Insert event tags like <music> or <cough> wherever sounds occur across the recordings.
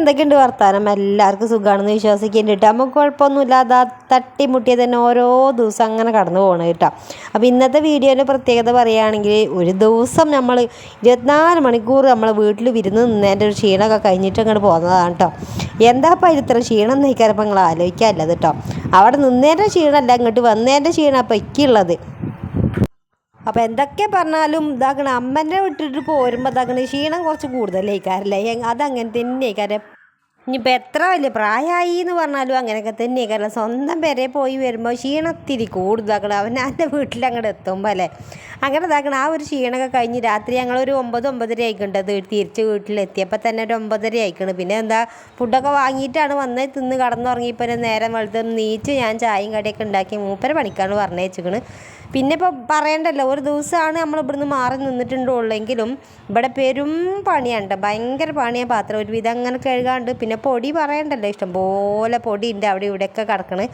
എന്തൊക്കെയുണ്ട് വർത്താനം? എല്ലാവർക്കും സുഖമാണെന്ന് വിശ്വസിക്കുന്നുണ്ട് കേട്ടോ. നമുക്ക് കുഴപ്പമൊന്നുമില്ലാതെ തട്ടിമുട്ടിയ തന്നെ ഓരോ ദിവസം അങ്ങനെ കടന്നു പോകണം കേട്ടോ. അപ്പോൾ ഇന്നത്തെ വീഡിയോന്റെ പ്രത്യേകത പറയുകയാണെങ്കിൽ ഒരു ദിവസം നമ്മൾ ഇരുപത്തിനാല് മണിക്കൂർ നമ്മൾ വീട്ടിൽ വിരുന്ന് നിന്നതിന്റെ ഒരു ക്ഷീണമൊക്കെ കഴിഞ്ഞിട്ട് അങ്ങോട്ട് പോകുന്നതാണ് കേട്ടോ. എന്താ അപ്പം ഇത്ര ക്ഷീണം നയിക്കാറപ്പം നിങ്ങൾ ആലോചിക്കാമല്ലത് കേട്ടോ. അവിടെ നിന്നതിന്റെ ക്ഷീണമല്ല ഇങ്ങോട്ട് വന്നതിന്റെ ക്ഷീണം അപ്പം ഇക്കുള്ളത് അപ്പോൾ എന്തൊക്കെ പറഞ്ഞാലും ഇതാക്കണം അമ്മന്റെ വിട്ടിട്ട് പോരുമ്പോൾ ഇതാക്കണം ക്ഷീണം കുറച്ച് കൂടുതലായിക്കാറില്ലേ? അതങ്ങനെ തന്നെയാക്കാരം ഇനിയിപ്പോൾ എത്ര വലിയ പ്രായമായി എന്ന് പറഞ്ഞാലും അങ്ങനെയൊക്കെ തന്നെ കാരണം സ്വന്തം പേരെ പോയി വരുമ്പോൾ ക്ഷീണത്തിരി കൂടുതലാക്കണം. അവൻ എന്റെ വീട്ടിൽ അങ്ങോട്ട് എത്തുമ്പോൾ അല്ലേ? അങ്ങനെ ഇതാക്കണം. ആ ഒരു ക്ഷീണമൊക്കെ കഴിഞ്ഞ് രാത്രി ഞങ്ങളൊരു ഒമ്പത് ഒമ്പതര ആയിക്കണ്ടത് തിരിച്ച് വീട്ടിലെത്തിയപ്പോൾ തന്നെ ഒരു ഒമ്പതര ആയിക്കണം. പിന്നെ എന്താ ഫുഡൊക്കെ വാങ്ങിയിട്ടാണ് വന്ന് തിന്ന് കടന്നുറങ്ങിയപ്പോൾ നേരം വെളുത്ത് നീച്ച് ഞാൻ ചായയും കടിയൊക്കെ ഉണ്ടാക്കി മൂപ്പര പണിക്കാണ് പറഞ്ഞേച്ചിക്കണ് പിന്നെ ഇപ്പോൾ പറയണ്ടല്ലോ ഒരു ദിവസമാണ് നമ്മൾ ഇവിടുന്ന് മാറി നിന്നിട്ടുണ്ടുള്ളെങ്കിലും ഇവിടെ പെരും പണിയാണ് ഭയങ്കര പണിയാണ് പാത്രം. ഒരുവിധം അങ്ങനെ കഴുകാണ്ട് പിന്നെ പൊടി പറയണ്ടല്ലോ. ഇഷ്ടംപോലെ പൊടി ഉണ്ട് അവിടെ ഇവിടെയൊക്കെ കിടക്കണ്.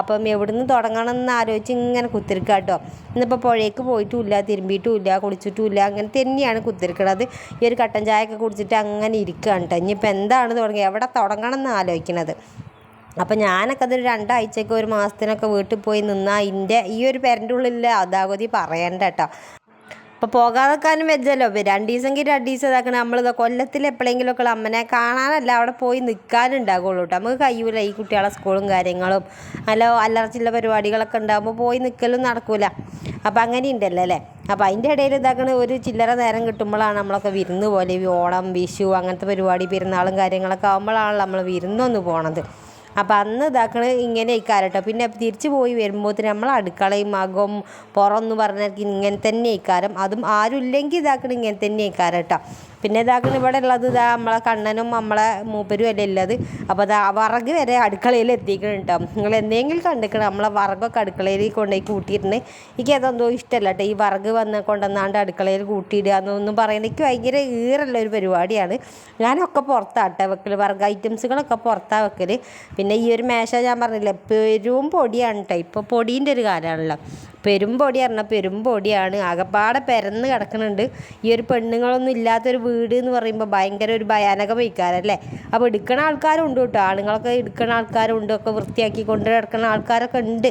അപ്പം എവിടുന്ന് തുടങ്ങണം എന്ന് ആലോചിച്ച് ഇങ്ങനെ കുത്തിരിക്കുക കേട്ടോ. ഇന്നിപ്പോൾ പുഴയ്ക്ക് പോയിട്ടുമില്ല തിരുമ്പിയിട്ടുമില്ല കുളിച്ചിട്ടുമില്ല അങ്ങനെ തന്നെയാണ് കുത്തിരിക്കണത്. ഈ ഒരു കട്ടൻ ചായയൊക്കെ കുടിച്ചിട്ട് അങ്ങനെ ഇരിക്കുകയാണ് കേട്ടോ. ഇനിയിപ്പോൾ എന്താണ് തുടങ്ങി എവിടെ തുടങ്ങണം എന്ന് ആലോചിക്കണത്? അപ്പം ഞാനൊക്കെ അതൊരു രണ്ടാഴ്ചയൊക്കെ ഒരു മാസത്തിനൊക്കെ വീട്ടിൽ പോയി നിന്നാൽ എന്റെ ഈ ഒരു പേരന്റെ ഉള്ളിൽ അതാഗതി പറയണ്ട കേട്ടോ. അപ്പോൾ പോകാതെക്കാനും വെച്ചല്ലോ രണ്ട് ദിവസമെങ്കിൽ രണ്ട് ദിവസം ഇതാക്കണം. നമ്മളിത് കൊല്ലത്തിൽ എപ്പോഴെങ്കിലുമൊക്കെ അമ്മനെ കാണാനല്ല അവിടെ പോയി നിൽക്കാനുണ്ടാകുള്ളൂ കേട്ടോ നമുക്ക് കഴിയൂല ഈ കുട്ടികളെ സ്കൂളും കാര്യങ്ങളും. അല്ല അല്ലറച്ചില്ല പരിപാടികളൊക്കെ ഉണ്ടാകുമ്പോൾ പോയി നിൽക്കലും നടക്കൂല. അപ്പം അങ്ങനെ ഉണ്ടല്ലോ അല്ലേ? അപ്പോൾ അതിന്റെ ഇടയിൽ ഇതാക്കണ ഒരു ചില്ലറ നേരം കിട്ടുമ്പോഴാണ് നമ്മളൊക്കെ വിരുന്ന് പോലെ ഓണം വിഷു അങ്ങനത്തെ പരിപാടി പെരുന്നാളും കാര്യങ്ങളൊക്കെ ആകുമ്പോഴാണല്ലോ നമ്മൾ വിരുന്നൊന്ന് പോണത്. അപ്പം അന്ന് ഇതാക്കണ ഇങ്ങനെ ഇക്കാരട്ടോ പിന്നെ തിരിച്ചു പോയി വരുമ്പോഴത്തേന് നമ്മൾ അടുക്കളയും മകം പുറം എന്ന് പറഞ്ഞാൽ ഇങ്ങനെ തന്നെ ഇക്കാരം അതും ആരുമില്ലെങ്കിൽ ഇതാക്കണ ഇങ്ങനെ തന്നെ ആയിക്കാരട്ടോ. പിന്നെ ഇതാക്കുന്ന ഇവിടെ ഉള്ളത് ഇതാ നമ്മളെ കണ്ണനും നമ്മളെ മൂപ്പരും അല്ലേ ഉള്ളത്. അപ്പോൾ അതാ വറക് വരെ അടുക്കളയിൽ എത്തിക്കണം കേട്ടോ. നിങ്ങൾ എന്തെങ്കിലും കണ്ടിക്കണം. നമ്മളെ വറകൊക്കെ അടുക്കളയിൽ കൊണ്ടുപോയി കൂട്ടിയിട്ടുണ്ട്. എനിക്ക് അതെന്തോ ഇഷ്ടമല്ല കേട്ടോ. ഈ വറക് വന്ന് കൊണ്ടുവന്നാണ്ട് അടുക്കളയിൽ കൂട്ടിയിടുക എന്നൊന്നും പറയുന്നത് എനിക്ക് ഭയങ്കര ഈറുള്ള ഒരു പരിപാടിയാണ്. ഞാനൊക്കെ പുറത്താട്ടെ വെക്കൽ വറക് ഐറ്റംസുകളൊക്കെ പുറത്താണ് വെക്കൽ പിന്നെ ഈ ഒരു മേശ ഞാൻ പറഞ്ഞില്ല പെരും പൊടിയാണ് കേട്ടോ. ഇപ്പോൾ പൊടീന്റെ ഒരു കാലമാണല്ലോ. പെരും പൊടി പറഞ്ഞാൽ പെരുമ്പൊടിയാണ് അകപ്പാടെ പെരന്ന് കിടക്കുന്നുണ്ട് ഈ ഒരു പെണ്ണുങ്ങളൊന്നും ഇല്ലാത്തൊരു വീട് എന്ന് പറയുമ്പോൾ ഭയങ്കര ഒരു ഭയാനക വയ്ക്കാറല്ലേ അപ്പോൾ എടുക്കണ ആൾക്കാരും ഉണ്ട് കേട്ടോ. ആണുങ്ങളൊക്കെ എടുക്കണ ആൾക്കാരും ഉണ്ട് ഒക്കെ വൃത്തിയാക്കി കൊണ്ട് കിടക്കുന്ന ആൾക്കാരൊക്കെ ഉണ്ട്.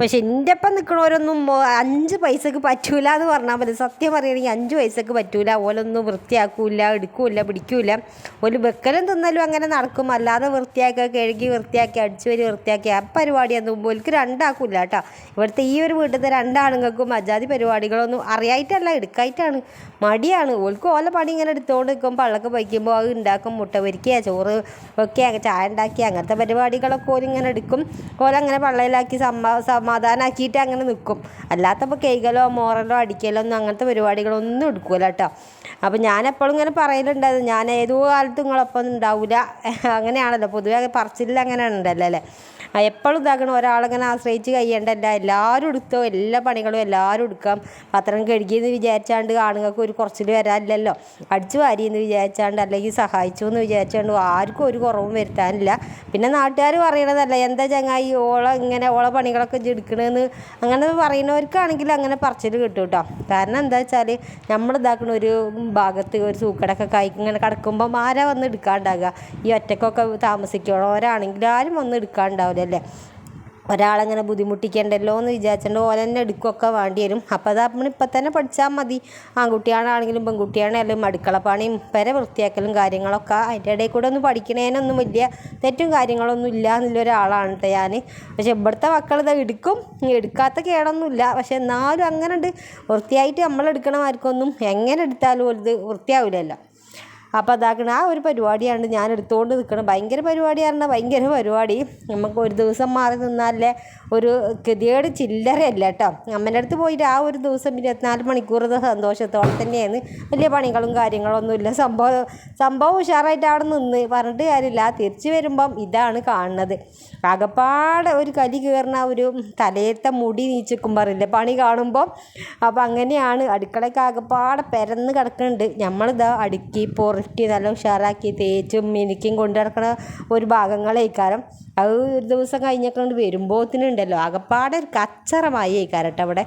പക്ഷെ എന്റെ ഒപ്പം നിൽക്കണവരൊന്നും അഞ്ച് പൈസക്ക് പറ്റൂല എന്ന് പറഞ്ഞാൽ മതി. സത്യം പറയുകയാണെങ്കിൽ അഞ്ച് പൈസക്ക് പറ്റൂല. ഓലൊന്നും വൃത്തിയാക്കൂല എടുക്കൂല പിടിക്കൂല. ഒരു വെക്കലും തിന്നലും അങ്ങനെ നടക്കും. അല്ലാതെ വൃത്തിയാക്കുക കഴുകി വൃത്തിയാക്കി അടിച്ചു വരി വൃത്തിയാക്കി ആ പരിപാടിയൊന്നും ഓൽക്ക് രണ്ടാക്കൂല കേട്ടോ. ഇവിടുത്തെ ഈ ഒരു വീട്ടിലത്തെ രണ്ടാണുങ്ങൾക്കും അജാതി പരിപാടികളൊന്നും അറിയായിട്ടല്ല എടുക്കായിട്ടാണ്. മടിയാണ്. ഓൽക്ക് ഓല പണി ഇങ്ങനെ എടുത്തുകൊണ്ട് നിൽക്കും. പള്ളക്ക് വയ്ക്കുമ്പോൾ അത് ഉണ്ടാക്കും മുട്ട പൊരിക്കുക ചോറ് വെക്കുക ചായ ഉണ്ടാക്കി അങ്ങനത്തെ പരിപാടികളൊക്കെ ഓലിങ്ങനെ എടുക്കും. ഓലങ്ങനെ പള്ളയിലാക്കി സമാ സമാധാനമാക്കിയിട്ട് അങ്ങനെ നിൽക്കും അല്ലാത്തപ്പോൾ കൈകളോ മോറലോ അടിക്കലോ ഒന്നും അങ്ങനത്തെ പരിപാടികളൊന്നും എടുക്കൂല കേട്ടോ അപ്പോൾ ഞാൻ എപ്പോഴും ഇങ്ങനെ പറയലുണ്ടത്. ഞാൻ ഏതോ കാലത്തും നിങ്ങളൊപ്പം ഉണ്ടാവില്ല <laughs> അങ്ങനെയാണല്ലോ. പൊതുവെ പറച്ചില്ല അങ്ങനെ ഉണ്ടല്ലോ അല്ലേ? എപ്പോഴും ഇതാക്കണം. ഒരാളങ്ങനെ ആശ്രയിച്ച് കഴിയേണ്ടല്ല. എല്ലാവരും എടുത്തോ. എല്ലാ പണികളും എല്ലാവരും എടുക്കാം. പത്രം കഴുകിയെന്ന് വിചാരിച്ചാണ്ട് ആണുങ്ങൾക്ക് ഒരു കുറച്ചിൽ വരാനില്ലല്ലോ. അടിച്ചു വാരിയെന്ന് വിചാരിച്ചാണ്ട് അല്ലെങ്കിൽ സഹായിച്ചു എന്ന് വിചാരിച്ചാണ്ട് ആർക്കും ഒരു കുറവും വരുത്താനില്ല. പിന്നെ നാട്ടുകാർ പറയണതല്ല എന്താ ചങ്ങായി? ഓള ഇങ്ങനെ ഓള പണികളൊക്കെ എടുക്കണമെന്ന് അങ്ങനെ പറയുന്നവർക്കാണെങ്കിൽ അങ്ങനെ പറച്ചിൽ കിട്ടും കേട്ടോ കാരണം എന്താ വെച്ചാൽ നമ്മൾ ഇതാക്കണ ഒരു ഭാഗത്ത് ഒരു സൂക്കടൊക്കെ കായ്ക്ക് ഇങ്ങനെ കിടക്കുമ്പം ആരാ വന്ന് എടുക്കാണ്ടാകുക ഈ ഒറ്റക്കൊക്കെ താമസിക്കണവരാണെങ്കിൽ ആരും വന്ന് എടുക്കാണ്ടാവില്ല അല്ലേ ഒരാളങ്ങനെ ബുദ്ധിമുട്ടിക്കണ്ടല്ലോ എന്ന് വിചാരിച്ചുകൊണ്ട് ഓല തന്നെ എടുക്കുകയൊക്കെ വേണ്ടി വരും അപ്പോൾ അത് നമ്മൾ ഇപ്പം തന്നെ പഠിച്ചാൽ മതി. ആൺകുട്ടിയാണെങ്കിലും പെൺകുട്ടിയാണെങ്കിലും അടുക്കള പണിയും പെര വൃത്തിയാക്കലും കാര്യങ്ങളൊക്കെ അതിന്റെ ഇടയിൽ കൂടെ ഒന്ന് പഠിക്കണേനൊന്നും വലിയ തെറ്റും കാര്യങ്ങളൊന്നും ഇല്ല എന്നുള്ള ഒരാളാണ് കേട്ടോ ഞാൻ പക്ഷെ ഇവിടുത്തെ മക്കൾ ഇത് എടുക്കും. എടുക്കാത്ത കേടൊന്നുമില്ല. പക്ഷെ എന്നാലും അങ്ങനെ ഉണ്ട് വൃത്തിയായിട്ട് നമ്മൾ എടുക്കണമാർക്കൊന്നും എങ്ങനെ എടുത്താലും ഇത് വൃത്തിയാവില്ലല്ലോ അപ്പോൾ അതാക്കണ ആ ഒരു പരിപാടിയാണ് ഞാൻ എടുത്തുകൊണ്ട് നിൽക്കുന്നത് ഭയങ്കര പരിപാടി പറഞ്ഞാൽ ഭയങ്കര പരിപാടി. നമുക്ക് ഒരു ദിവസം മാറി നിന്നാലേ ഒരു ഗതികേട് ചില്ലറയല്ല കേട്ടോ. അമ്മേന്റെ അടുത്ത് പോയിട്ട് ആ ഒരു ദിവസം ഇരുപത്തിനാല് മണിക്കൂർ സന്തോഷത്തോടെ തന്നെയാണ്. വലിയ പണികളും കാര്യങ്ങളൊന്നും ഇല്ല. സംഭവം സംഭവം ഉഷാറായിട്ട് അവിടെ നിന്ന് പറഞ്ഞിട്ട് കാര്യമില്ല. തിരിച്ചു വരുമ്പം ഇതാണ് കാണുന്നത്. ആകപ്പാടെ ഒരു കലി കയറുന്ന ഒരു തലയത്തെ മുടി നീച്ചിക്കും പറയില്ലേ പണി കാണുമ്പോൾ അപ്പോൾ അങ്ങനെയാണ് അടുക്കളയ്ക്ക് ആകപ്പാടെ പെരന്ന് കിടക്കുന്നുണ്ട് നമ്മളിതാ അടുക്കി പൊറുക്കി നല്ല ഉഷാറാക്കി തേച്ചും മിനുക്കിയും കൊണ്ട് ഒരു ഒരു ഭാഗങ്ങളേക്കാരം. അത് ഒരു ദിവസം കഴിഞ്ഞൊക്കെ വരുമ്പോഴത്തേനുണ്ടല്ലോ ആകപ്പാടെ ഒരു കച്ചറമായി കേട്ടോ അവിടെ.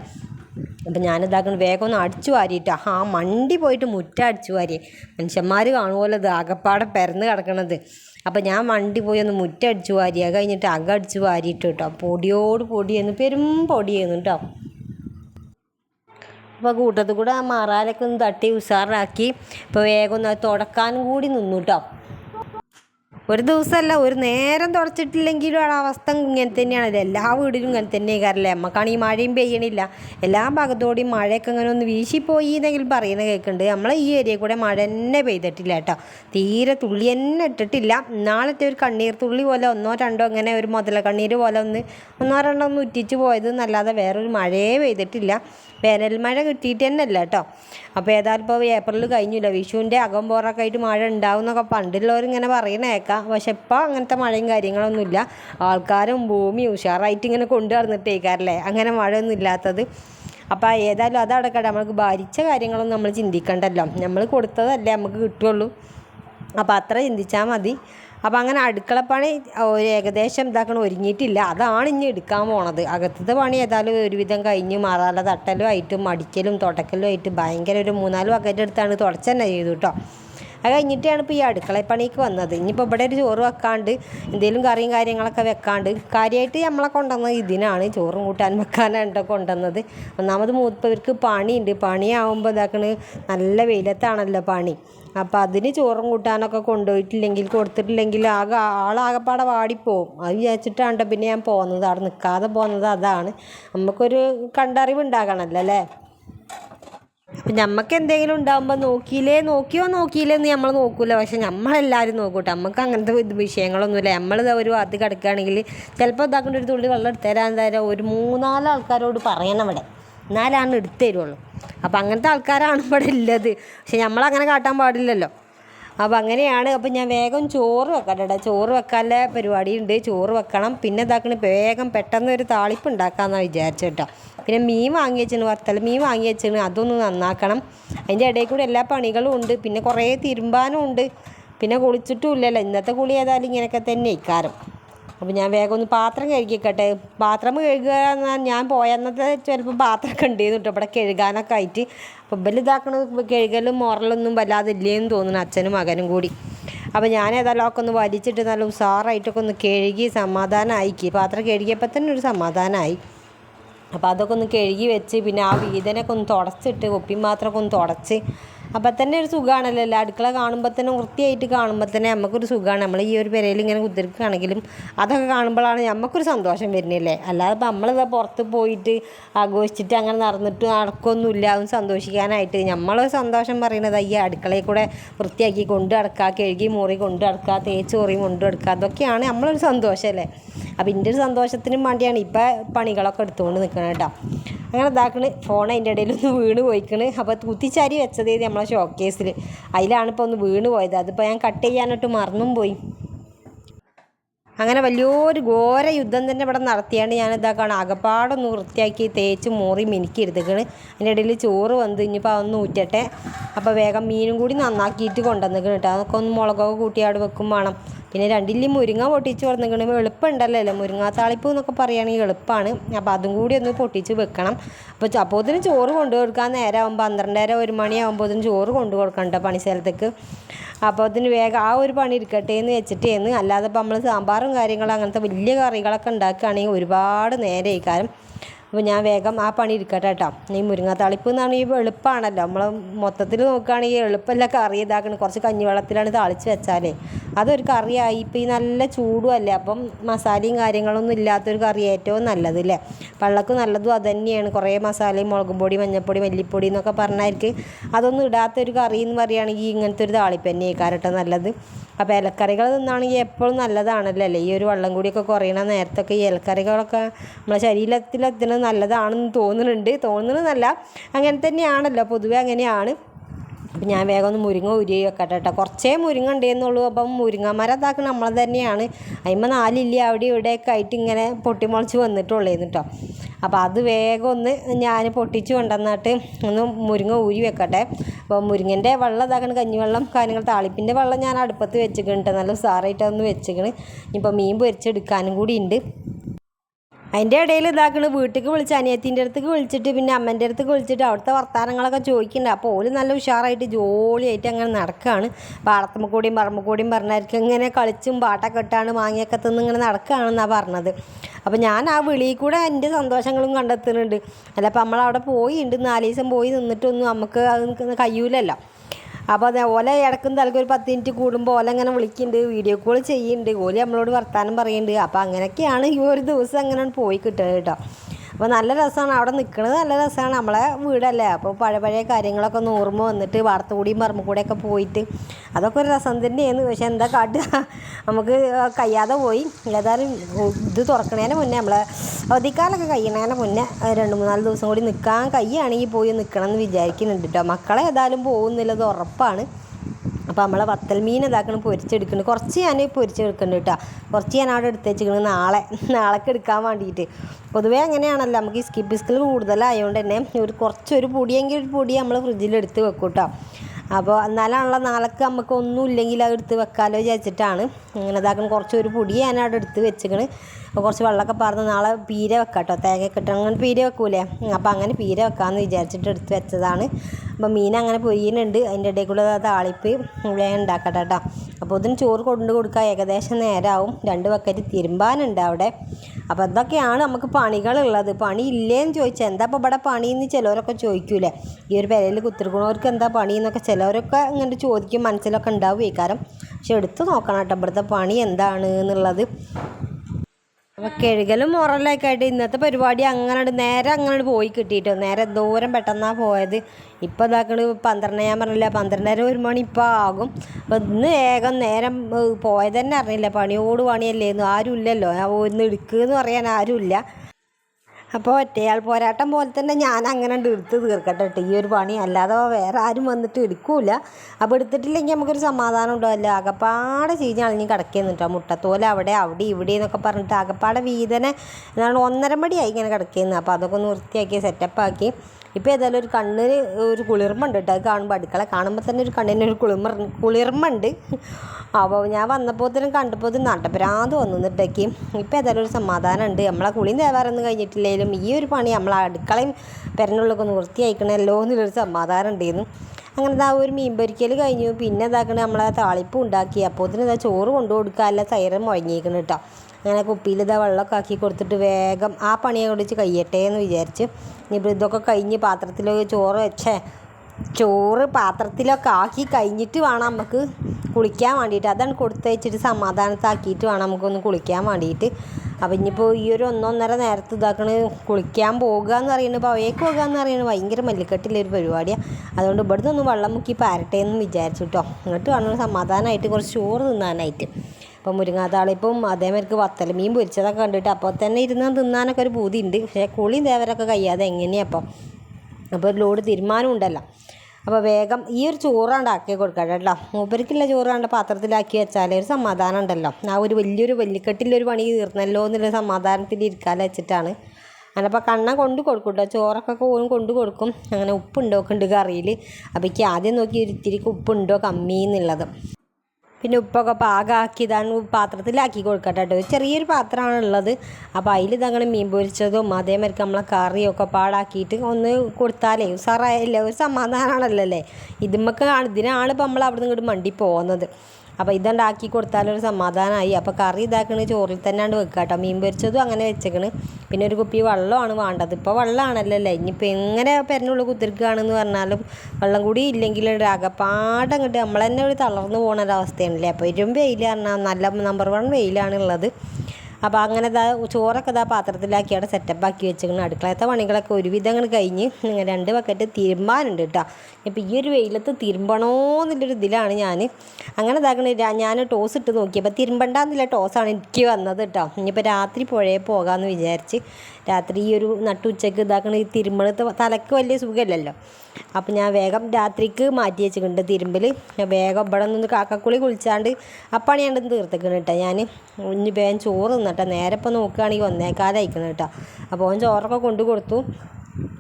അപ്പം ഞാനിതാക്കണം വേഗം ഒന്ന് അടിച്ചു വാരിയിട്ട് ആ മണ്ടി പോയിട്ട് മുറ്റ അടിച്ചു വാരി. മനുഷ്യന്മാർ കാണുമല്ലോ ഇത് അകപ്പാടെ പിറന്ന് കിടക്കണത്. അപ്പം ഞാൻ വണ്ടി പോയി ഒന്ന് മുറ്റ അടിച്ചു വാരി. അത് കഴിഞ്ഞിട്ട് അക അടിച്ചു വാരിയിട്ട് കേട്ടോ പൊടിയോട് പൊടിയെന്ന് പെരും പൊടിയെന്ന് കേട്ടോ അപ്പോൾ കൂട്ടത്തിൽ കൂടെ ആ ഒന്ന് തട്ടി ഉഷാറാക്കി. ഇപ്പോൾ വേഗം ഒന്ന് തുടക്കാനും കൂടി നിന്നു കേട്ടോ ഒരു ദിവസമല്ല ഒരു നേരം തുടച്ചിട്ടില്ലെങ്കിലും ആ അവസ്ഥ ഇങ്ങനെ തന്നെയാണ്. എല്ലാ വീടിലും ഇങ്ങനെ തന്നെ കാരല്ലേ ഈ മഴയും പെയ്യണില്ല. എല്ലാ ഭാഗത്തോടെയും മഴയൊക്കെ ഇങ്ങനെ ഒന്ന് വീശിപ്പോയി എന്നെങ്കിലും പറയുന്നത് കേൾക്കുന്നുണ്ട് നമ്മളെ ഈ ഏരിയ കൂടെ മഴ തന്നെ പെയ്തിട്ടില്ല കേട്ടോ തീരെ തുള്ളി തന്നെ ഇട്ടിട്ടില്ല. നാളത്തെ ഒരു കണ്ണീർ തുള്ളി പോലെ ഒന്നോ രണ്ടോ ഇങ്ങനെ ഒരു മുതല കണ്ണീർ പോലെ ഒന്ന് ഒന്നോ രണ്ടോ ഒന്ന് ഉറ്റിച്ച് പോയത്. എന്നല്ലാതെ വേറൊരു മഴയേ പെയ്തിട്ടില്ല. വേനൽ മഴ കിട്ടിയിട്ട് തന്നെ അല്ല കേട്ടോ. അപ്പോൾ ഏതായാലും ഇപ്പോൾ ഏപ്രിൽ കഴിഞ്ഞില്ല? വിഷുവിന്റെ അകം പോറൊക്കെ ആയിട്ട് മഴ ഉണ്ടാവും എന്നൊക്കെ പണ്ടുള്ളവരിങ്ങനെ പറയണേക്കാം പക്ഷെ ഇപ്പോൾ അങ്ങനത്തെ മഴയും കാര്യങ്ങളൊന്നുമില്ല ആൾക്കാരും ഭൂമി ഉഷാറായിട്ട് ഇങ്ങനെ കൊണ്ടു നടന്നിട്ടേക്കാറല്ലേ അങ്ങനെ മഴയൊന്നും ഇല്ലാത്തത്. അപ്പോൾ ഏതായാലും അതടക്കട്ടെ നമ്മൾക്ക് ഭരിച്ച കാര്യങ്ങളൊന്നും നമ്മൾ ചിന്തിക്കണ്ടല്ലോ. നമ്മൾ കൊടുത്തതല്ലേ നമുക്ക് കിട്ടുള്ളൂ. അപ്പോൾ അത്ര ചിന്തിച്ചാൽ മതി. അപ്പോൾ അങ്ങനെ അടുക്കളപ്പണി ഒരു ഏകദേശം ഇതാക്കണം ഒരുങ്ങിയിട്ടില്ല. അതാണ് ഇനി എടുക്കാൻ പോണത്. അകത്തത്തെ പണി ഏതായാലും ഒരുവിധം കഴിഞ്ഞ്. മാറാല തട്ടലും ആയിട്ടും അടിക്കലും തുടക്കലും ആയിട്ട് ഭയങ്കര ഒരു മൂന്നാൽ ബക്കറ്റ് എടുത്താണ് തുടച്ച് തന്നെ ചെയ്തു കേട്ടോ അത് കഴിഞ്ഞിട്ടാണ് ഇപ്പോൾ ഈ അടുക്കളപ്പണിക്ക് വന്നത്. ഇനിയിപ്പോൾ ഇവിടെ ഒരു ചോറ് വെക്കാണ്ട് എന്തെങ്കിലും കറിയും കാര്യങ്ങളൊക്കെ വെക്കാണ്ട് കാര്യമായിട്ട് നമ്മളെ കൊണ്ടുവന്നത് ഇതിനാണ് ചോറും കൂട്ടാൻ വെക്കാനാണ് കൊണ്ടുവന്നത്. ഒന്നാമത് മൂത്തവർക്ക് പണിയുണ്ട്. പണിയാവുമ്പോൾ ഇതാക്കണ് നല്ല വെയിലത്താണല്ലോ പണി. അപ്പോൾ അതിന് ചോറും കൂട്ടാനൊക്കെ കൊണ്ടുപോയിട്ടില്ലെങ്കിൽ കൊടുത്തിട്ടില്ലെങ്കിൽ ആകെ ആളാകെപ്പാടെ വാടിപ്പോവും. അത് വിചാരിച്ചിട്ടാണ് പിന്നെ ഞാൻ പോകുന്നത് അവിടെ നിൽക്കാതെ പോകുന്നത് അതാണ്. നമുക്കൊരു കണ്ടറിവ് ഉണ്ടാകണമല്ലോ അല്ലേ? അപ്പം നമുക്ക് എന്തെങ്കിലും ഉണ്ടാകുമ്പോൾ നോക്കിയില്ലേ നോക്കിയോ നോക്കിയില്ലേ എന്ന് നമ്മൾ നോക്കൂല. പക്ഷെ നമ്മളെല്ലാവരും നോക്കൂട്ടോ. നമുക്ക് അങ്ങനത്തെ ഇത് വിഷയങ്ങളൊന്നുമില്ല. നമ്മളിത് ഒരു ഭാഗത്ത് കിടക്കുകയാണെങ്കിൽ ചിലപ്പോൾ ഇതാക്കേണ്ട ഒരു തുള്ളി വെള്ളം എടുത്തുതരാൻ തരാം ഒരു മൂന്നാൽ ആൾക്കാരോട് പറയണം അവിടെ എന്നാലാണ് എടുത്തു തരുള്ളൂ. അപ്പം അങ്ങനത്തെ ആൾക്കാരാണ് ഇവിടെ ഉള്ളത്. പക്ഷെ നമ്മളങ്ങനെ കാട്ടാൻ പാടില്ലല്ലോ. അപ്പോൾ അങ്ങനെയാണ്. അപ്പോൾ ഞാൻ വേഗം ചോറ് വെക്കട്ടെ ചോറ് വെക്കാനുള്ള പരിപാടിയുണ്ട്. ചോറ് വെക്കണം. പിന്നെ ഇതാക്കണ. വേഗം പെട്ടെന്ന് ഒരു താളിപ്പ് ഉണ്ടാക്കാമെന്നാണ് വിചാരിച്ചു കേട്ടോ. പിന്നെ മീൻ വാങ്ങി വെച്ചിന് വറുത്തല മീൻ വാങ്ങി വെച്ചിന് അതൊന്ന് നന്നാക്കണം. അതിന്റെ ഇടയിൽ കൂടെ എല്ലാ പണികളും ഉണ്ട്. പിന്നെ കുറേ തിരുമ്പാനും ഉണ്ട്. പിന്നെ കുളിച്ചിട്ടും ഇല്ലല്ലോ. ഇന്നത്തെ കുളി ഏതായാലും ഇങ്ങനെയൊക്കെ തന്നെ ഇക്കാരം അപ്പോൾ ഞാൻ വേഗം ഒന്ന് പാത്രം കഴുകിക്കട്ടെ. പാത്രം കഴുകുക എന്നാൽ ഞാൻ പോയെന്നത് ചിലപ്പോൾ പാത്രമൊക്കെ ഉണ്ടായിരുന്നു കേട്ടോ. ഇവിടെ കഴുകാനൊക്കെ ആയിട്ട്. അപ്പോൾ ഇതാക്കണ കഴുകലും മുറലൊന്നും വല്ലാതെ ഇല്ലേന്ന് തോന്നുന്നു അച്ഛനും മകനും കൂടി. അപ്പോൾ ഞാൻ ഏതായാലും ഒക്കെ ഒന്ന് വലിച്ചിട്ട് നല്ല ഉഷാറായിട്ടൊക്കെ ഒന്ന് കഴുകി സമാധാനമായിക്കി പാത്രം കഴുകിയപ്പോൾ തന്നെ ഒരു സമാധാനമായി അപ്പോൾ അതൊക്കെ ഒന്ന് കഴുകി വെച്ച് പിന്നെ ആ വീതനൊക്കെ ഒന്ന് തുടച്ചിട്ട് ഒപ്പി മാത്രമൊക്കെ ഒന്ന് തുടച്ച് അപ്പം തന്നെ ഒരു സുഖമാണല്ലോ അല്ലേ? അടുക്കള കാണുമ്പോൾ തന്നെ വൃത്തിയായിട്ട് കാണുമ്പോൾ തന്നെ നമുക്കൊരു സുഖമാണ് നമ്മൾ ഈ ഒരു പെരയിൽ ഇങ്ങനെ കുത്തിരിക്കുകയാണെങ്കിലും അതൊക്കെ കാണുമ്പോഴാണ് നമുക്കൊരു സന്തോഷം വരുന്നില്ലേ അല്ലാതെ ഇപ്പം നമ്മളിത് പുറത്ത് പോയിട്ട് ആഘോഷിച്ചിട്ട് അങ്ങനെ നടന്നിട്ട് നടക്കൊന്നുമില്ല. അതും സന്തോഷിക്കാനായിട്ട്. നമ്മൾ സന്തോഷം പറയുന്നത് ഈ അടുക്കളയിൽ കൂടെ വൃത്തിയാക്കി കൊണ്ടു നടക്കുക കഴുകി മുറി കൊണ്ടു നടക്കുക തേച്ച് മുറി കൊണ്ടു നടക്കുക അതൊക്കെയാണ് നമ്മളൊരു സന്തോഷമല്ലേ അപ്പം എന്റെ ഒരു സന്തോഷത്തിനും വേണ്ടിയാണ് ഇപ്പം പണികളൊക്കെ എടുത്തുകൊണ്ട് നിൽക്കുന്നത് കേട്ടോ. അങ്ങനെ ഇതാക്കണ് ഫോൺ അതിന്റെ ഇടയിൽ ഒന്ന് വീണ് പോയിക്കണ്. അപ്പോൾ കുത്തിച്ചാരി വെച്ചത് നമ്മളെ ഷോക്കേസിൽ അതിലാണ് ഇപ്പോൾ ഒന്ന് വീണ് പോയത്. അതിപ്പോൾ ഞാൻ കട്ട് ചെയ്യാനായിട്ട് മറന്നും പോയി. അങ്ങനെ വലിയൊരു ഘോര യുദ്ധം തന്നെ ഇവിടെ നടത്തിയാണ് ഞാൻ ഇതാക്കാണ്. അകപ്പാടൊന്ന് വൃത്തിയാക്കി തേച്ച് മോറി മിനുക്കി എടുത്തേക്കണ്. അതിന്റെ ഇടയിൽ ചോറ് വന്ന് ഇനിയിപ്പോൾ അതൊന്ന് ഊറ്റട്ടെ. അപ്പോൾ വേഗം മീനും കൂടി നന്നാക്കിയിട്ട് കൊണ്ടുവന്നേക്കണം കേട്ടോ. അതൊക്കെ ഒന്ന് മുളകൊക്കെ കൂട്ടിയാട് വെക്കും വേണം. പിന്നെ രണ്ടില്ലി മുരിങ്ങ പൊട്ടിച്ച് കൊടുന്നിക്കണം എളുപ്പമുണ്ടല്ലോ മുരിങ്ങാ താളിപ്പ് എന്നൊക്കെ പറയുകയാണെങ്കിൽ എളുപ്പമാണ്. അപ്പോൾ അതും കൂടി ഒന്ന് പൊട്ടിച്ച് വെക്കണം. അപ്പോൾ അപ്പോൾ ഇതിന് ചോറ് കൊണ്ടു കൊടുക്കാൻ നേരമാകുമ്പോൾ പന്ത്രണ്ടര ഒരു മണിയാകുമ്പോൾ ഇതിന് ചോറ് കൊണ്ടു കൊടുക്കണ്ട പണി സ്ഥലത്തേക്ക് അപ്പോൾ അതിന് വേഗം ആ ഒരു പണി ഇരിക്കട്ടെ എന്ന് വെച്ചിട്ടേന്ന് അല്ലാതെ ഇപ്പോൾ നമ്മൾ സാമ്പാറും കാര്യങ്ങളും അങ്ങനത്തെ വലിയ കറികളൊക്കെ ഉണ്ടാക്കുകയാണെങ്കിൽ ഒരുപാട് നേരെ ഇക്കാരം അപ്പോൾ ഞാൻ വേഗം ആ പണി ഇരിക്കട്ടെ കേട്ടോ. ഈ മുരിങ്ങ താളിപ്പ് പറഞ്ഞാൽ ഈ എളുപ്പമാണല്ലോ നമ്മൾ മൊത്തത്തിൽ നോക്കുകയാണെങ്കിൽ എളുപ്പമല്ല കറി ഇതാക്കണം. കുറച്ച് കഞ്ഞിവെള്ളത്തിലാണ് താളിച്ച് വെച്ചാലേ. അതൊരു കറിയായി. ഇപ്പോൾ ഈ നല്ല ചൂടുമല്ലേ അപ്പം മസാലയും കാര്യങ്ങളൊന്നും ഇല്ലാത്തൊരു കറി ഏറ്റവും നല്ലത് അല്ലേ പള്ളക്ക് നല്ലതും അത് തന്നെയാണ്. കുറേ മസാലയും മുളകും പൊടി മഞ്ഞൾപ്പൊടി മല്ലിപ്പൊടി എന്നൊക്കെ പറഞ്ഞായിരിക്കും അതൊന്നും ഇടാത്തൊരു കറി എന്ന് പറയുകയാണെങ്കിൽ ഇങ്ങനത്തെ ഒരു താളിപ്പ് തന്നെ കാരട്ട നല്ലത്? അപ്പോൾ ഇലക്കറികൾ തിന്നാണെങ്കിൽ എപ്പോഴും നല്ലതാണല്ലോ? അല്ലേ? ഈ ഒരു വെള്ളം കൂടിയൊക്കെ കുറയണ നേരത്തൊക്കെ ഈ ഇലക്കറികളൊക്കെ നമ്മളെ ശരീരത്തിൽ എത്തുന്നത് നല്ലതാണെന്ന് തോന്നുന്നുണ്ട്. തോന്നുന്നതല്ല. അങ്ങനെ തന്നെയാണല്ലോ. പൊതുവെ അങ്ങനെയാണ്. അപ്പം ഞാൻ വേഗം ഒന്ന് മുരിങ്ങ ഉരി വെക്കട്ടെ കേട്ടോ കുറച്ചേ മുരിങ്ങ ഉണ്ടെന്നുള്ളൂ. അപ്പം മുരിങ്ങ മരം ഇതാക്കുന്ന നമ്മൾ തന്നെയാണ്. അതിമ്മ നാലില്ല അവിടെ ഇവിടെയൊക്കെ ആയിട്ട് ഇങ്ങനെ പൊട്ടിമുളച്ച് വന്നിട്ടുള്ളേന്ന് കേട്ടോ അപ്പോൾ അത് വേഗം ഒന്ന് ഞാൻ പൊട്ടിച്ച് കൊണ്ടുവന്നിട്ട് ഒന്ന് മുരിങ്ങ ഊരി വെക്കട്ടെ. അപ്പം മുരിങ്ങന്റെ വെള്ളം ഇതാക്കണം കഞ്ഞിവെള്ളം കാര്യങ്ങൾ താളിപ്പിന്റെ വെള്ളം ഞാൻ അടുപ്പത്ത് വെച്ചിട്ടുണ്ട്. നല്ല ഉസാറായിട്ട് ഒന്ന് വെച്ചിക്കണ്. ഇനിയിപ്പോൾ മീൻ പൊരിച്ചെടുക്കാനും കൂടി ഉണ്ട് അതിന്റെ ഇടയിൽ ഇതാക്കണ് വീട്ടിലേക്ക് വിളിച്ച് അനിയത്തിന്റെ അടുത്തേക്ക് വിളിച്ചിട്ട് പിന്നെ അമ്മേന്റെ അടുത്തേക്ക് വിളിച്ചിട്ട് അവിടുത്തെ വർത്താനങ്ങളൊക്കെ ചോദിക്കുന്നുണ്ട്. അപ്പോൾ ഓൽ നല്ല ഉഷാറായിട്ട് ജോളിയായിട്ട് അങ്ങനെ നടക്കുകയാണ്. പാടത്തുമ്മക്കൂടിയും പറമ്പക്കൂടിയും പറഞ്ഞായിരിക്കും ഇങ്ങനെ കളിച്ചും പാട്ടൊക്കെ ഇട്ടാണ് മാങ്ങിയൊക്കെ തിന്ന് ഇങ്ങനെ നടക്കുകയാണെന്നാണ് പറഞ്ഞത്. അപ്പോൾ ഞാൻ ആ വിളിയിൽ കൂടെ എന്റെ സന്തോഷങ്ങളും കണ്ടെത്തുന്നുണ്ട്. അല്ല അപ്പോൾ നമ്മളവിടെ പോയിട്ടുണ്ട് നാല് ദിവസം പോയി നിന്നിട്ടൊന്നും നമുക്ക് അത് കഴിയൂലല്ലോ അപ്പോൾ അതെ ഓല ഇടക്കും തലക്ക് ഒരു പത്ത് മിനിറ്റ് കൂടുമ്പോൾ ഓല ഇങ്ങനെ വിളിക്കുന്നുണ്ട് വീഡിയോ കോൾ ചെയ്യുന്നുണ്ട് ഓൽ നമ്മളോട് വർത്താനം പറയുന്നുണ്ട് അപ്പോൾ അങ്ങനെയൊക്കെയാണ് ഈ ഒരു ദിവസം അങ്ങനെ പോയി കിട്ടുന്നത് കേട്ടോ. അപ്പോൾ നല്ല രസമാണ് അവിടെ നിൽക്കുന്നത് നല്ല രസമാണ് നമ്മളെ വീടല്ലേ. അപ്പോൾ പഴയ പഴയ കാര്യങ്ങളൊക്കെ ഒന്ന് ഓർമ്മ വന്നിട്ട് വാർത്തകൂടിയും പറമ്പുകൂടെയൊക്കെ പോയിട്ട് അതൊക്കെ ഒരു രസം തന്നെയാണ് പക്ഷേ എന്താ കാട്ടുക നമുക്ക് കഴിയാതെ പോയി. ഏതായാലും ഇത് തുറക്കണേനെ മുന്നേ നമ്മളെ അവധിക്കാലൊക്കെ കഴിയണേനെ മുന്നേ രണ്ട് മൂന്നാൽ ദിവസം കൂടി നിൽക്കാൻ കഴിയുകയാണെങ്കിൽ പോയി നിൽക്കണം എന്ന് വിചാരിക്കുന്നുണ്ട് കേട്ടോ മക്കളെ ഏതായാലും പോകുന്നില്ലത് ഉറപ്പാണ്. അപ്പോൾ നമ്മളെ വത്തൽ മീൻ ഇതാക്കണം പൊരിച്ചെടുക്കുന്നുണ്ട് കുറച്ച് ഞാൻ പൊരിച്ചെടുക്കുന്നുണ്ട് കേട്ടോ. കുറച്ച് ഞാൻ അവിടെ എടുത്ത് വെച്ചിരിക്കുന്നത് നാളെ നാളേക്ക് എടുക്കാൻ വേണ്ടിയിട്ട്. പൊതുവേ അങ്ങനെയാണല്ലോ. നമുക്ക് ഈ സ്കിപ്പ് സ്കിൽ കൂടുതലായതുകൊണ്ട് തന്നെ ഒരു കുറച്ചൊരു പൊടിയെങ്കിൽ ഒരു പൊടി നമ്മൾ ഫ്രിഡ്ജിൽ എടുത്ത് വെക്കും കേട്ടോ. അപ്പോൾ എന്നാലാണല്ലോ നാളേക്ക് നമുക്ക് ഒന്നും ഇല്ലെങ്കിൽ അത് എടുത്ത് വെക്കാമല്ലോ വിചാരിച്ചിട്ടാണ്. അങ്ങനെ ഇതാക്കണം. കുറച്ചൊരു പൊടി ഞാൻ അവിടെ എടുത്ത് വെച്ചിക്കണ്. അപ്പോൾ കുറച്ച് വെള്ളമൊക്കെ പറഞ്ഞ് നാളെ പീര വെക്കാം കേട്ടോ തേങ്ങയൊക്കെ ഇട്ട് അങ്ങനെ പീര വെക്കൂലേ? അപ്പോൾ അങ്ങനെ പീര വെക്കാമെന്ന് വിചാരിച്ചിട്ട് എടുത്ത് വെച്ചതാണ്. അപ്പോൾ മീൻ അങ്ങനെ പൊരിയുന്നുണ്ട്. അതിന്റെ ഇടയിൽ കൂടെ താളിപ്പ് വേഗം ഉണ്ടാക്കട്ടെ കേട്ടോ. അപ്പോൾ ഇതിന് ചോറ് കൊണ്ടു കൊടുക്കാൻ ഏകദേശം നേരമാവും രണ്ട് ബക്കറ്റ് തിരുമ്പാനുണ്ട് അവിടെ. അപ്പോൾ ഇതൊക്കെയാണ് നമുക്ക് പണികളുള്ളത്. പണി ഇല്ലേന്ന് ചോദിച്ചാൽ എന്താ ഇപ്പോൾ ഇവിടെ പണിയെന്ന് ചിലവരൊക്കെ ചോദിക്കൂലേ? ഈ ഒരു പെരയിൽ കുത്തിരിക്കണവർക്ക് എന്താ പണി എന്നൊക്കെ ചിലവരൊക്കെ ഇങ്ങനെ ചോദിക്കും മനസ്സിലൊക്കെ ഉണ്ടാവും ഈ കാരം പക്ഷെ എടുത്ത് നോക്കണം കേട്ടോ ഇവിടുത്തെ പണി എന്താണ് എന്നുള്ളത്. അപ്പോൾ കഴുകലും മുറലൊക്കെ ആയിട്ട് ഇന്നത്തെ പരിപാടി അങ്ങനെ നേരെ അങ്ങനെ പോയി കിട്ടിയിട്ടോ നേരെ ദൂരം പെട്ടെന്നാണ് പോയത്. ഇപ്പോൾ ഇതാക്കണ് പന്ത്രണ്ട് ഞാൻ പറഞ്ഞില്ല പന്ത്രണ്ടര ഒരു മണി ഇപ്പോൾ ആകും. അപ്പോൾ ഇന്ന് വേഗം നേരം പോയതന്നെ പോയത് തന്നെ അറിഞ്ഞില്ല. പണിയോട് പണിയല്ലേന്നു. ആരും ഇല്ലല്ലോ ഒന്ന് എടുക്കുമെന്ന് പറയാൻ ആരുമില്ല അപ്പോൾ ഒറ്റയാൾ പോരാട്ടം പോലെ തന്നെ ഞാൻ അങ്ങനെ എടുത്ത് തീർക്കട്ടെ കേട്ടോ ഈ ഒരു പണി. അല്ലാതെ വേറെ ആരും വന്നിട്ട് എടുക്കൂല. അപ്പോൾ എടുത്തിട്ടില്ലെങ്കിൽ നമുക്കൊരു സമാധാനം ഉണ്ടാവില്ല ആകപ്പാടെ ചീഞ്ഞളിഞ്ഞ് കിടക്കുന്നു കേട്ടോ മുട്ടത്തോല അവിടെ അവിടെ ഇവിടെ എന്നൊക്കെ പറഞ്ഞിട്ട് ആകപ്പാടെ വീതനെ എന്താണ് ഒന്നര മടിയായി ഇങ്ങനെ കിടക്കുന്നത് അപ്പോൾ അതൊക്കെ ഒന്ന് വൃത്തിയാക്കി സെറ്റപ്പാക്കി ഇപ്പോൾ ഏതായാലും ഒരു കണ്ണിന് ഒരു കുളിർമ ഉണ്ട് കേട്ടോ. അത് കാണുമ്പോൾ അടുക്കള കാണുമ്പോൾ തന്നെ ഒരു കണ്ണിന് ഒരു കുളിർമ കുളിർമ ഉണ്ട് അപ്പോൾ ഞാൻ വന്നപ്പോഴത്തേനും കണ്ടപ്പോഴത്തേനും നട്ടപ്പരാന്ത് വന്നു നിട്ടേക്ക് ഇപ്പോൾ ഏതായാലും ഒരു സമാധാനം ഉണ്ട് നമ്മളെ കുളിയും തേവാറൊന്നും കഴിഞ്ഞിട്ടില്ലെങ്കിലും ഈ ഒരു പണി നമ്മളെ അടുക്കളയും പെരനുള്ളൊക്കെ ഒന്ന് വൃത്തിയായിക്കണമല്ലോ എന്നുള്ളൊരു സമാധാനം ഉണ്ടായിരുന്നു അങ്ങനെ ഇതാ ഒരു മീൻ പൊരിക്കൽ കഴിഞ്ഞു. പിന്നെ ഇതാക്കണ നമ്മളെ താളിപ്പ് ഉണ്ടാക്കി. അപ്പോൾ ഇതിന് ഇതാ ചോറ് കൊണ്ടു കൊടുക്കാനുള്ള തൈറ് മുഴങ്ങിയിരിക്കണം കേട്ടോ. അങ്ങനെ കുപ്പിയിൽ ഇതാ വെള്ളമൊക്കെ ആക്കി കൊടുത്തിട്ട് വേഗം ആ പണിയെ കുടിച്ച് കഴിയട്ടെ എന്ന് വിചാരിച്ച് ഇനിയിപ്പോൾ ഇതൊക്കെ കഴിഞ്ഞ് പാത്രത്തിൽ ചോറ് വെച്ചേ ചോറ് പാത്രത്തിലൊക്കെ ആക്കി കഴിഞ്ഞിട്ട് വേണം നമുക്ക് കുളിക്കാൻ വേണ്ടിയിട്ട്. അതാണ് കൊടുത്തയച്ചിട്ട് സമാധാനത്താക്കിയിട്ട് വേണം നമുക്കൊന്ന് കുളിക്കാൻ വേണ്ടിയിട്ട്. അപ്പം ഇനിയിപ്പോൾ ഈ ഒരു ഒന്നൊന്നര നേരത്തെ ഇതാക്കണ കുളിക്കാൻ പോകുക എന്ന് പറയുന്നത്. പവയേക്ക് പോകുക എന്ന് പറയുന്നത് ഭയങ്കര മല്ലിക്കെട്ടിലൊരു പരിപാടിയാണ് അതുകൊണ്ട് ഇവിടുന്ന് ഒന്ന് വെള്ളം മുക്കി പാരട്ടെ എന്ന് വിചാരിച്ചു കേട്ടോ എന്നിട്ട് വേണം സമാധാനമായിട്ട് കുറച്ച് ചോറ് തിന്നാനായിട്ട്. അപ്പോൾ മുരിങ്ങാത്താളിപ്പും അതേമാതിരിക്ക് വത്തല മീൻ പൊരിച്ചതൊക്കെ കണ്ടിട്ട് അപ്പോൾ തന്നെ ഇരുന്ന് തിന്നാനൊക്കെ ഒരു ബൂതി ഉണ്ട് പക്ഷേ കുളിയും ദേവരൊക്കെ കഴിയാതെ എങ്ങനെയാണ് അപ്പം? അപ്പോൾ ഒരു ലോഡ് തീരുമാനം ഉണ്ടല്ലോ. അപ്പോൾ വേഗം ഈ ഒരു ചോറാണ്ട് ആക്കി കൊടുക്കാം കേട്ടോ. മൂപ്പരിക്കുള്ള ചോറാണ്ട് പാത്രത്തിലാക്കി വെച്ചാൽ ഒരു സമാധാനം ഉണ്ടല്ലോ. ആ ഒരു വലിയൊരു വല്ലിക്കെട്ടിലൊരു പണി തീർന്നല്ലോ എന്നുള്ള സമാധാനത്തിൽ ഇരിക്കാതെ വെച്ചിട്ടാണ്. അങ്ങനെ അപ്പോൾ കണ്ണ കൊണ്ട് കൊടുക്കും കേട്ടോ. ചോറൊക്കെ ഓനും കൊണ്ട് കൊടുക്കും. അങ്ങനെ ഉപ്പുണ്ടോക്കുണ്ട് കറിയിൽ. അപ്പോൾ എനിക്ക് ആദ്യം നോക്കി ഒരു ഇത്തിരി ഉപ്പുണ്ടോ കമ്മി എന്നുള്ളത്. പിന്നെ ഉപ്പൊക്കെ പാകമാക്കി ഇതാണ് പാത്രത്തിലാക്കി കൊടുക്കട്ടെ കേട്ടോ. ചെറിയൊരു പാത്രമാണ് ഉള്ളത്. അപ്പോൾ അതിൽ ഇതങ്ങനെ മീൻ പൊരിച്ചതും അതേമാതിരി നമ്മളെ കറിയൊക്കെ പാടാക്കിയിട്ട് ഒന്ന് കൊടുത്താലേ ഉസാറായല്ലേ ഒരു സമാധാനമാണല്ലോ അല്ലേ? ഇതുമ്മക്ക് ഇതിനാണ് ഇപ്പോൾ നമ്മൾ അവിടെ നിന്ന് ഇങ്ങോട്ട് മണ്ടി പോകുന്നത് അപ്പോൾ ഇതുണ്ടാക്കി കൊടുത്താലൊരു സമാധാനമായി അപ്പോൾ കറി ഇതാക്കണ ചോറിൽ തന്നെയാണ് വെക്കുക കേട്ടോ മീൻ പൊരിച്ചതും അങ്ങനെ വെച്ചേക്കണ്. പിന്നെ ഒരു കുപ്പി വെള്ളമാണ് വേണ്ടത്. ഇപ്പോൾ വെള്ളമാണല്ലോ അല്ലേ ഇനിയിപ്പോൾ എങ്ങനെ പെരനുള്ളിൽ കുത്തിരിക്കുകയാണെന്ന് പറഞ്ഞാലും വെള്ളം കൂടി ഇല്ലെങ്കിൽ അകപ്പാടെ അങ്ങോട്ട് നമ്മൾ തന്നെ ഒരു തളർന്നു പോകുന്ന ഒരവസ്ഥയാണല്ലേ അപ്പോൾ ഇരും വെയിൽ പറഞ്ഞാൽ നല്ല നമ്പർ വൺ വെയിലാണ് ഉള്ളത് അപ്പോൾ അങ്ങനെ ഇതാ ചോറൊക്കെ ഇതാ പാത്രത്തിലാക്കിയാണ് സെറ്റപ്പാക്കി വെച്ചിരിക്കണം അടുക്കളത്തെ പണികളൊക്കെ ഒരുവിധം അങ്ങനെ കഴിഞ്ഞ് രണ്ട് ബക്കറ്റ് തിരുമ്പാനുണ്ട് കേട്ടോ. ഇപ്പോൾ ഈ ഒരു വെയിലത്ത് തിരുമ്പണോ എന്നുള്ളൊരു ഇതിലാണ് ഞാൻ അങ്ങനെ ഇതാക്കണ ഞാൻ ടോസ് ഇട്ട് നോക്കിയപ്പോൾ തിരുമ്പണ്ടെന്നില്ല ടോസാണ് എനിക്ക് വന്നത് കേട്ടോ. ഇനിയിപ്പോൾ രാത്രി പുഴയെ പോകാമെന്ന് വിചാരിച്ച് രാത്രി ഈ ഒരു നട്ടുച്ചയ്ക്ക് ഇതാക്കണ ഈ തിരുമ്പണത്തെ തലക്ക് വലിയ സുഖമില്ലല്ലോ. അപ്പോൾ ഞാൻ വേഗം രാത്രിക്ക് മാറ്റി വെച്ചിട്ടുണ്ട് തിരുമ്പൽ വേഗം ഇവിടെ നിന്ന് കാക്കക്കുളി കുളിച്ചാണ്ട് അപ്പണിയാണ്ട് തീർത്തേക്കണം കേട്ടോ. ഞാൻ ഇനി വേഗം ചോറ് തിന്നട്ടെ നേരെ ഇപ്പോൾ നോക്കുകയാണെങ്കിൽ ഒന്നേക്കാലായിക്കണം കേട്ടോ. അപ്പോൾ ഓൻ ചോറൊക്കെ കൊണ്ടു കൊടുത്തു.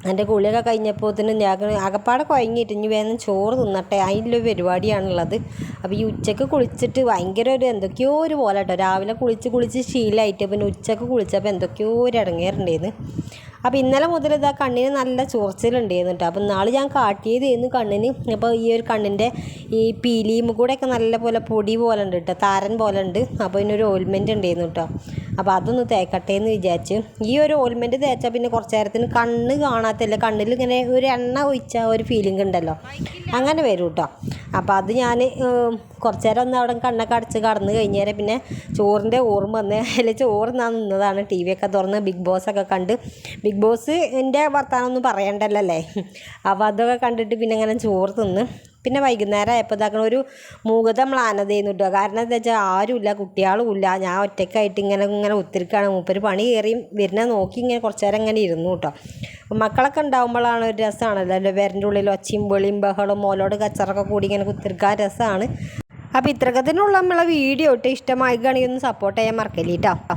എന്റെ കുളിയൊക്കെ കഴിഞ്ഞപ്പോഴത്തേനും ഞാൻ അകപ്പാടെ കുഴങ്ങിയിട്ട് ഇനി വേഗം ചോറ് തിന്നട്ടെ. അതിന്റെ പരിപാടിയാണുള്ളത്. അപ്പോൾ ഈ ഉച്ചയ്ക്ക് കുളിച്ചിട്ട് ഭയങ്കര ഒരു എന്തൊക്കെയോ ഒരു പോലെ കേട്ടോ. രാവിലെ കുളിച്ച് കുളിച്ച് ശീലമായിട്ട് പിന്നെ ഉച്ചയ്ക്ക് കുളിച്ചപ്പോൾ എന്തൊക്കെയോ ഒരു ഇടങ്ങേറുണ്ടായിരുന്നു. അപ്പോൾ ഇന്നലെ മുതൽ ഇതാ കണ്ണിന് നല്ല ചൊറിച്ചിലുണ്ടായിരുന്നു കേട്ടോ അപ്പോൾ നാളെ ഞാൻ കാട്ടിയതായിരുന്നു കണ്ണിന്. അപ്പോൾ ഈ ഒരു കണ്ണിന്റെ ഈ പീലിയും കൂടെയൊക്കെ നല്ല പോലെ പൊടി പോലെ ഉണ്ട് കേട്ടോ താരൻ പോലെ ഉണ്ട്. അപ്പോൾ ഇതിനൊരു ഓയിൽമെന്റ് ഉണ്ടായിരുന്നു കേട്ടോ അപ്പോൾ അതൊന്ന് തേക്കട്ടെ എന്ന് വിചാരിച്ച്. ഈ ഒരു ഓയിൽമെന്റ് തേച്ചാൽ പിന്നെ കുറച്ച് നേരത്തിന് കണ്ണ് കാണാത്തില്ല? കണ്ണിൽ ഇങ്ങനെ ഒരു എണ്ണ ഒഴിച്ച ഒരു ഫീലിംഗ് ഉണ്ടല്ലോ. അങ്ങനെ വരും കേട്ടോ അപ്പോൾ അത് ഞാൻ കുറച്ച് നേരം ഒന്ന് അവിടെ കണ്ണൊക്കെ അടച്ച് കടന്ന് കഴിഞ്ഞേരം പിന്നെ ചോറിന്റെ ഓർമ്മ വന്ന് അതിൽ ചോറ് ഞാൻ നിന്നതാണ്. ടി വി ഒക്കെ തുറന്ന് ബിഗ് ബോസ് ഒക്കെ കണ്ട്. ബിഗ് ബോസ് എന്റെ വർത്താനമൊന്നും പറയണ്ടല്ലോ അല്ലേ അപ്പോൾ അതൊക്കെ കണ്ടിട്ട് പിന്നെ അങ്ങനെ ചോറ് തിന്ന് പിന്നെ വൈകുന്നേരം ആയപ്പോൾ ഇതാക്കണ ഒരു മൂകത മ്ലാനതയെന്ന് കിട്ടുക കാരണം എന്താ വെച്ചാൽ ആരുമില്ല കുട്ടികളും ഇല്ല. ഞാൻ ഒറ്റയ്ക്കായിട്ട് ഇങ്ങനെ ഇങ്ങനെ ഒത്തിരിക്കാണ്. മൂപ്പര് പണി കയറി വരുന്ന നോക്കി ഇങ്ങനെ കുറച്ച് നേരം ഇങ്ങനെ ഇരുന്നു കേട്ടോ മക്കളൊക്കെ ഉണ്ടാകുമ്പോഴാണ് ഒരു രസമാണല്ലോ അല്ലേ? പേരന്റെ ഉള്ളിൽ ഒച്ചയും വെളിയും ബഹളും മോലോട് കച്ചറൊക്കെ കൂടി ഇങ്ങനെ കുത്തിരിക്കാൻ രസമാണ് അപ്പോൾ ഇത്രക്കത്തിനുള്ള നമ്മളെ വീഡിയോ. ഇട്ട് ഇഷ്ടമായി ഒന്ന് സപ്പോർട്ട് ചെയ്യാൻ മറക്കല്ലേട്ടോ.